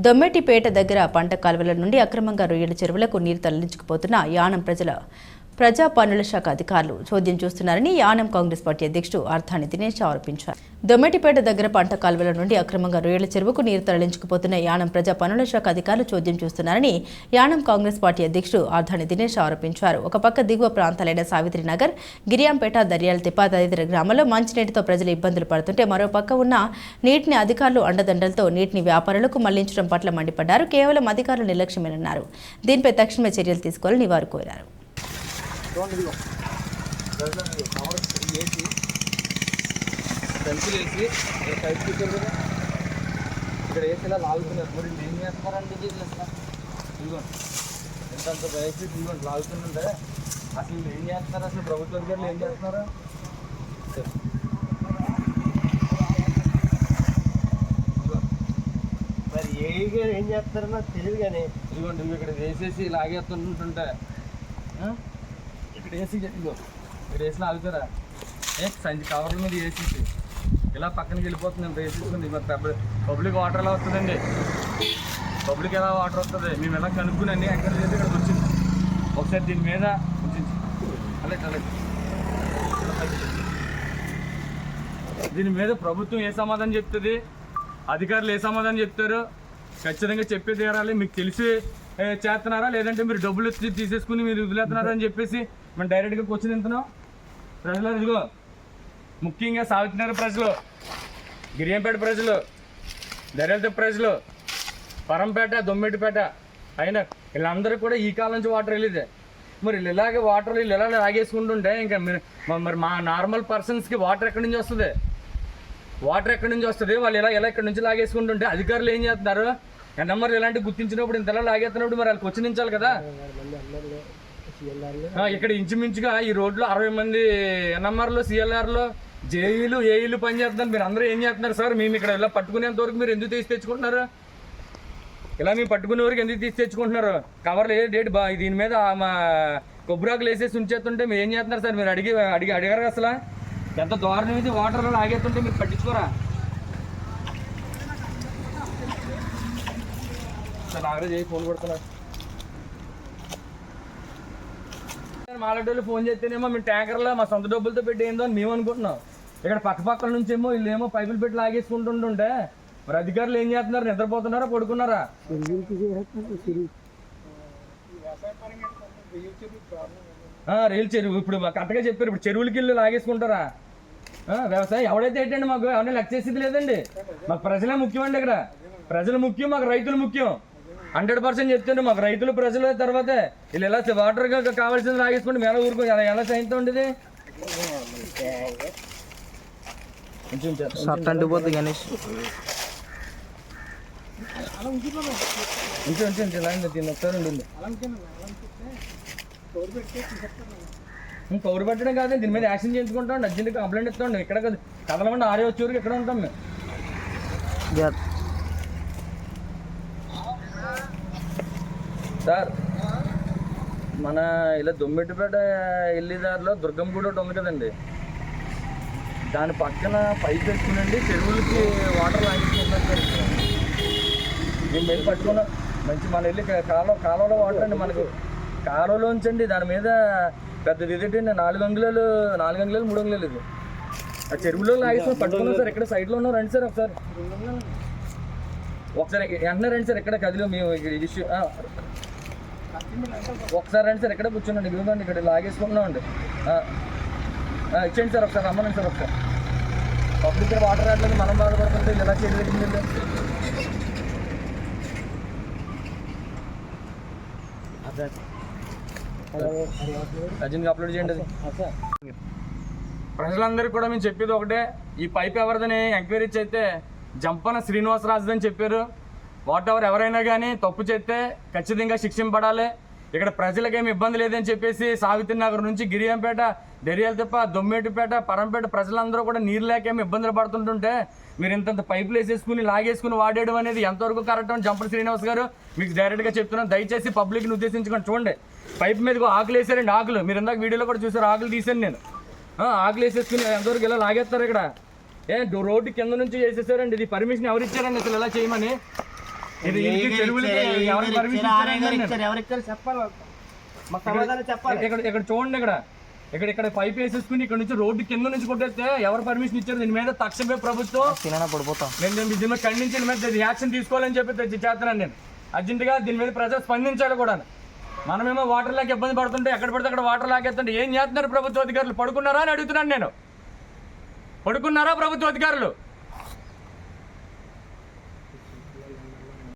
దొమ్మెటిపేట దగ్గర పంట కాలువల నుండి అక్రమంగా రొయ్యల చెరువులకు నీరు తరలించుకుపోతున్న యానం ప్రజల ప్రజా పన్నుల శాఖ అధికారులు చోద్యం చూస్తున్నారని యానం కాంగ్రెస్ పార్టీ అధ్యక్షుడు అర్థాని దినేష్ ఆరోపించారు. దొమ్మెటిపేట దగ్గర పంట కాలువల నుండి అక్రమంగా రొయ్యల చెరువుకు నీరు తరలించుకుపోతున్న యానం ప్రజా పన్నుల శాఖ అధికారులు చోద్యం చూస్తున్నారని యానం కాంగ్రెస్ పార్టీ అధ్యక్షుడు అర్థాని దినేష్ ఆరోపించారు. ఒక పక్క దిగువ ప్రాంతాలైన సావిత్రి నగర్ గిరియాంపేట దర్యాలతిప్ప తదితర గ్రామాల్లో మంచినీటితో ప్రజలు ఇబ్బందులు పడుతుంటే మరో పక్క ఉన్న నీటిని అధికారులు అండదండలతో నీటిని వ్యాపారులకు మళ్ళించడం పట్ల మండిపడ్డారు. కేవలం అధికారులు నిర్లక్ష్యమేనన్నారు. దీనిపై తక్షణమే చర్యలు తీసుకోవాలని వారు కోరారు. పెన్సిల్ వేసి ఇక్కడ పైప్ చూసారు కదా. ఇక్కడ వేసి ఇలా లాగుతున్నారు. మరి ఏం చేస్తారండి ఇది అసలు ఇదిగోండి. ఎంతంత వేసి ఇదిగోండి లాగుతుందంటే అసలు ఏం చేస్తున్నారు? అసలు ప్రభుత్వ అధికారులు ఏం చేస్తున్నారు? మరి ఏ ఏం చేస్తారో నాకు తెలియదు కానీ ఇదిగోండి ఇక్కడ వేసేసి లాగేస్తుంటుంటే ఇక్కడ వేసి ఇదిగో ఇక్కడ వేసిన లాగుతారా? ఏ సంచి కవర్ల మీద వేసేసి. ఇలా పక్కనకి వెళ్ళిపోతుంది వేసేసుకుంది మరి పబ్లిక్ వాటర్ ఎలా వస్తుందండి? పబ్లిక్ ఎలా వాటర్ వస్తుంది? మేము ఎలా కనుక్కుని అన్ని ఎక్కడ చేసి ఇక్కడికి వచ్చింది. ఒకసారి దీని మీద ఉంచింది అలా దీని మీద ప్రభుత్వం ఏ సమాధానం చెప్తుంది? అధికారులు ఏ సమాధానం చెప్తారు? ఖచ్చితంగా చెప్పే తీరాలి. మీకు తెలిసి చేస్తున్నారా లేదంటే మీరు డబ్బులు వచ్చి తీసేసుకుని మీరు వదిలేస్తున్నారా అని చెప్పేసి మనం డైరెక్ట్గా క్వశ్చన్ తింటున్నాం. ప్రజలు ఇదిగో. ముఖ్యంగా సాగుతున్నారు ప్రజలు గిరియంపేట ప్రజలు దర్యాలతో ప్రజలు పరంపేట దొమ్మెటిపేట అయినా వీళ్ళందరూ కూడా ఈ కాలం నుంచి వాటర్ వెళ్ళేదే. మరి ఇలాగే వాటర్ వీళ్ళు ఇలా లాగేసుకుంటుంటే ఇంకా మీరు మరి మా నార్మల్ పర్సన్స్కి వాటర్ ఎక్కడి నుంచి వస్తుంది? వాటర్ ఎక్కడి నుంచి వస్తుంది? వాళ్ళు ఇలా ఇలా ఇక్కడి నుంచి లాగేసుకుంటుంటే అధికారులు ఏం చేస్తున్నారు? నెంబర్లు ఇలాంటి గుర్తించినప్పుడు ఇంతలా లాగేస్తున్నప్పుడు మరి వాళ్ళకి వచ్చించాలి కదా? ఆ, ఇక్కడ ఇంచుమించుగా ఈ రోడ్లో అరవై మంది ఎన్ఎంఆర్లు సిఎల్ఆర్లు జేఈలు ఏఈలు పని చేస్తున్నారు. మీరు అందరూ ఏం చేస్తున్నారు సార్? మేము ఇక్కడ ఇలా పట్టుకునేంత వరకు మీరు ఎందుకు తీసి తెచ్చుకుంటున్నారు? ఇలా మేము పట్టుకునే వరకు ఎందుకు తీసి తెచ్చుకుంటున్నారు? కవర్లు ఏ డేట్? బా దీని మీద మా కొబ్బరాకులు వేసేసి ఉంచేస్తుంటే మీరు ఏం చేస్తున్నారు సార్? మీరు అడిగి అడిగి అడిగారు అసలు? ఎంత దారుణం ఇది? వాటర్లో ఆగేస్తుంటే మీరు పట్టించుకోరా? నాగరాజ్ ఏ ఫోన్ ఫోన్ చేస్తేనేమో మేము ట్యాంకర్లో మా సొంత డబ్బులతో పెట్టి ఏందో అని మేము అనుకుంటున్నాం. ఇక్కడ పక్క పక్కల నుంచి ఏమో వీళ్ళు ఏమో పైపులు పెట్టి లాగేసుకుంటుంటుంటే మరి అధికారులు ఏం చేస్తున్నారు? నిద్రపోతున్నారా? పడుకున్నారా? రైలు చెరువు ఇప్పుడు మాకు కరెక్ట్గా చెప్పారు. ఇప్పుడు చెరువులకి వెళ్ళి లాగేసుకుంటారా? వ్యవసాయం ఎవడైతే ఏంటండి మాకు ఎవరైనా లెక్క చేసేది లేదండి. మాకు ప్రజలే ముఖ్యం అండి ఇక్కడ. ప్రజలు ముఖ్యం మాకు రైతులు ముఖ్యం. హండ్రెడ్ పర్సెంట్ చెప్తుండే మాకు రైతులు ప్రజల తర్వాతే. వీళ్ళు ఎలా వాటర్ కావాల్సింది లాగేసుకుంటే మేము ఊరుకో ఎలా ఎలా సైన్తో ఉండేది? అంటిపోతుంది గణేష్. ఉంచు ఉంచు ఉంచు ఇలా ఉంది, దీన్ని ఒకసారి ఉండింది కౌరు పెట్టడం కాదు దీని మీద యాక్షన్ చేయించుకుంటాం అర్జెంట్ కంప్లైంట్ ఇస్తాం ఇక్కడ కాదు కదలమండి ఆరే వచ్చే వరకు ఇక్కడ ఉంటాం మేము? సార్ మన ఇలా దొమ్మిటిపేట వెళ్ళేదారిలో దుర్గం గుడి ఒకటి ఉంది కదండి. దాని పక్కన పైప్ వేసుకునండి చెరువులకి వాటర్ లాగేసుకుంటారు సార్. మేము వెళ్ళి పట్టుకున్నాం. మంచి మన వెళ్ళి కాలువ కాలువలో వాటర్ అండి మనకు. కాలువలోంచండి దాని మీద పెద్దది ఇదేంటండి నాలుగు అంగుళాలు నాలుగు అంగుళాలు మూడు అంగుళాలు ఇది. ఆ చెరువులో లాగేసుకుని పట్టుకున్నాం సార్ ఇక్కడ సైడ్లో ఉన్నాం రండి సార్ ఒకసారి. ఒకసారి వెంటనే రండి సార్ ఇక్కడ కదిలో మేము ఇష్యూ ఒకసారి రండి సార్ ఇక్కడే కూర్చోండి ఇదిగోండి ఇక్కడ లాగేసుకుంటున్నామండి అండి. ఇచ్చేయండి సార్ ఒకసారి రమ్మనండి సార్ ఒకసారి. పబ్లిక్ ఇక్కడ వాటర్ రావట్లేదు మనం బాధపడుతుంటే ఇలా చేయలేదు అర్జున్కి అప్లోడ్ చేయండి అది. ప్రజలందరికీ కూడా మేము చెప్పేది ఒకటే ఈ పైప్ ఎవరిదని ఎంక్వైరీ చేస్తే జంపన శ్రీనివాసరాజు అని చెప్పారు. వాట్ ఎవర్ ఎవరైనా కానీ తప్పు చేస్తే ఖచ్చితంగా శిక్షింపడాలి. ఇక్కడ ప్రజలకేమి ఇబ్బంది లేదని చెప్పేసి సావిత్రి నగర్ నుంచి గిరియంపేట దెరియాలతిప్ప దొమ్మేటిపేట పరంపేట ప్రజలందరూ కూడా నీరు లేకేమి ఇబ్బందులు పడుతుంటుంటే మీరు ఇంతంత పైపులు వేసేసుకుని లాగేసుకుని వాడేయడం అనేది ఎంతవరకు కరెక్ట్ అని జంపన శ్రీనివాస్ గారు మీకు డైరెక్ట్గా చెప్తున్నాను. దయచేసి పబ్లిక్ని ఉద్దేశించుకొని చూడండి. పైప్ మీద ఆకులు వేసారండి ఆకులు. మీరు ఇందాక వీడియోలో కూడా చూసారు ఆకులు తీసాను నేను. ఆకులు వేసేసుకుని ఎంతవరకు ఇలా లాగేస్తారు ఇక్కడ? ఏ రోడ్డు కింద నుంచి చేసేసారండి ఇది పర్మిషన్ ఎవరు ఇచ్చారండి అసలు? ఇలా చేయమని? ఇక్కడ ఇక్కడ చూడండి ఇక్కడ. ఇక్కడ ఇక్కడ పైప్ వేసేసుకుని ఇక్కడ నుంచి రోడ్డు కింద నుంచి కొట్టేస్తే ఎవరు పర్మిషన్ ఇచ్చారు? దీని మీద తక్షణమే ప్రభుత్వం. పడిపోతాం. నేను నేను దీని మీద ఖండించి దీని మీద యాక్షన్ తీసుకోవాలని చెప్పి చేస్తున్నాను నేను. అర్జెంటుగా దీని మీద ప్రజలు స్పందించాలి కూడా. మనమేమో వాటర్ లాగా ఇబ్బంది పడుతుంటే ఎక్కడ పడితే అక్కడ వాటర్ లాగేస్తుంటే ఏం చేస్తున్నారు ప్రభుత్వ అధికారులు? పడుకున్నారా అని అడుగుతున్నాను నేను. పడుకున్నారా ప్రభుత్వ అధికారులు?